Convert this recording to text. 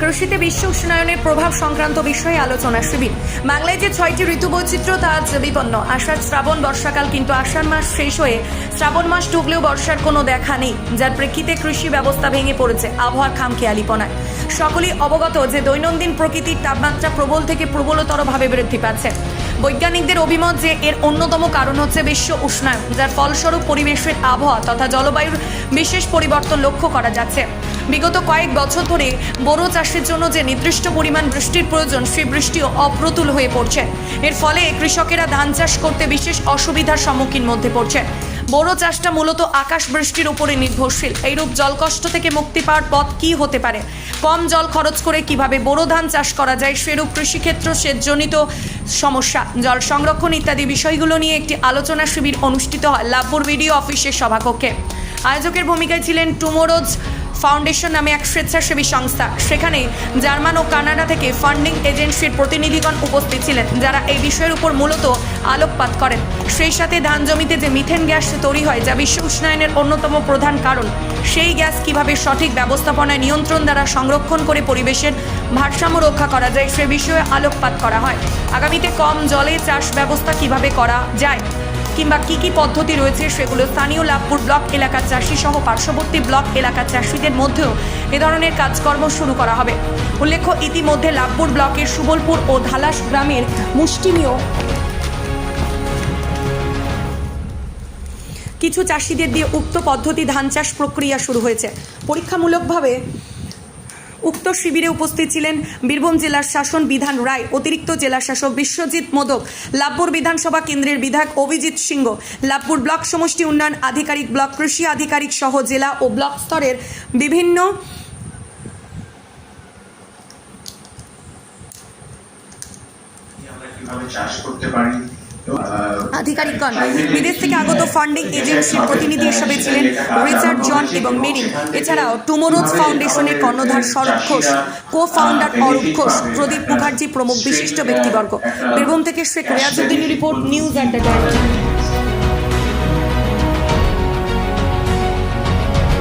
কৃষিতে বিশ্ব উষ্ণায়নের প্রভাব সংক্রান্ত বিষয়ে আলোচনা শিবির। বাংলায় যে ছয়টি ঋতু বৈচিত্র্য, তা আজ বিপন্ন। আষাঢ়, শ্রাবণ, বর্ষাকাল কিন্তু আষাঢ় মাস শেষ হয়ে শ্রাবণ মাস ঢুকলেও বর্ষার কোনো দেখা নেই, যার প্রেক্ষিতে কৃষি ব্যবস্থা ভেঙে পড়েছে আবহাওয়ার খামখেয়ালিপনায়। সকলেই অবগত যে দৈনন্দিন প্রকৃতির তাপমাত্রা প্রবল থেকে প্রবলতরভাবে বৃদ্ধি পাচ্ছে। বৈজ্ঞানিকদের অভিমত যে এর অন্যতম কারণ হচ্ছে বিশ্ব উষ্ণায়ন, যার ফলস্বরূপ পরিবেশের আবহাওয়া তথা জলবায়ুর বিশেষ পরিবর্তন লক্ষ্য করা যাচ্ছে। বিগত কয়েক বছর ধরে বোরো চাষের জন্য যে নির্দিষ্ট পরিমাণ বৃষ্টির প্রয়োজন সেই বৃষ্টিও অপ্রতুল হয়ে পড়ছে। এর ফলে কৃষকেরা ধান চাষ করতে বিশেষ অসুবিধার সম্মুখীন মধ্যে পড়ছে। বোরো চাষটা মূলত আকাশ বৃষ্টির উপরে নির্ভরশীল। এইরূপ জলকষ্ট থেকে মুক্তি পাওয়ার পথ কি হতে পারে? কম জল খরচ করে কীভাবে বোরো ধান চাষ করা যায়? সেরূপ কৃষিক্ষেত্র সেচজনিত সমস্যা, জল সংরক্ষণ ইত্যাদি বিষয়গুলো নিয়ে একটি আলোচনা শিবির অনুষ্ঠিত হয় লাভপুর বিডিও অফিসের সভাকক্ষে। আয়োজকের ভূমিকায় ছিলেন টুমোরোজ ফাউন্ডেশন নামে এক স্বেচ্ছাসেবী সংস্থা। সেখানে জার্মান ও কানাডা থেকে ফান্ডিং এজেন্সির প্রতিনিধিগণ উপস্থিত ছিলেন, যারা এই বিষয়ের উপর মূলত আলোকপাত করেন। সেই সাথে ধান জমিতে যে মিথেন গ্যাস তৈরি হয়, যা বিশ্ব উষ্ণায়নের অন্যতম প্রধান কারণ, সেই গ্যাস কীভাবে সঠিক ব্যবস্থাপনায় নিয়ন্ত্রণ দ্বারা সংরক্ষণ করে পরিবেশের ভারসাম্য রক্ষা করা যায়, সে বিষয়ে আলোকপাত করা হয়। আগামীতে কম জলে চাষ ব্যবস্থা কীভাবে করা যায় কিংবা কি কি পদ্ধতি রয়েছে সেগুলো স্থানীয় লাভপুর ব্লক এলাকার চাষি সহ পার্শ্ববর্তী ব্লক এলাকার চাষিদের মধ্যেও এ ধরনের কাজকর্ম শুরু করা হবে। উল্লেখ্য, ইতিমধ্যে লাভপুর ব্লকের সুবলপুর ও ধালাস গ্রামের মুষ্টিমীয় কিছু চাষিদের দিয়ে উক্ত পদ্ধতি ধান চাষ প্রক্রিয়া শুরু হয়েছে। পরীক্ষামূলকভাবে উক্ত শিবিরে উপস্থিত ছিলেন বীরভূম জেলার শাসন বিধান রায়, অতিরিক্ত জেলা শাসক বিশ্বজিৎ মোদক, লাভপুর বিধানসভা কেন্দ্রের বিধায়ক অভিজিৎ সিংহ, লাভপুর ব্লক সমষ্টি উন্নয়ন আধিকারিক ব্লক কৃষি আধিকারিক সহ জেলা ও ব্লক স্তরের বিভিন্ন চাষ করতে পারি? আধিকারিকগণ, বিদেশ থেকে আগত ফান্ডিং এজেন্সির প্রতিনিধি হিসেবে ছিলেন রিচার্ড জন এবং মেরিন। এছাড়াও টুমোরোজ ফাউন্ডেশনের কর্ণধার শরৎ ঘোষ কো ফাউন্ডার অরূপ ঘোষ, প্রদীপ মুখার্জি প্রমুখ বিশিষ্ট ব্যক্তিবর্গ। বীরভূম থেকে শেখ রিয়াজুদ্দিনের রিপোর্ট নিউজ অ্যাট দ্য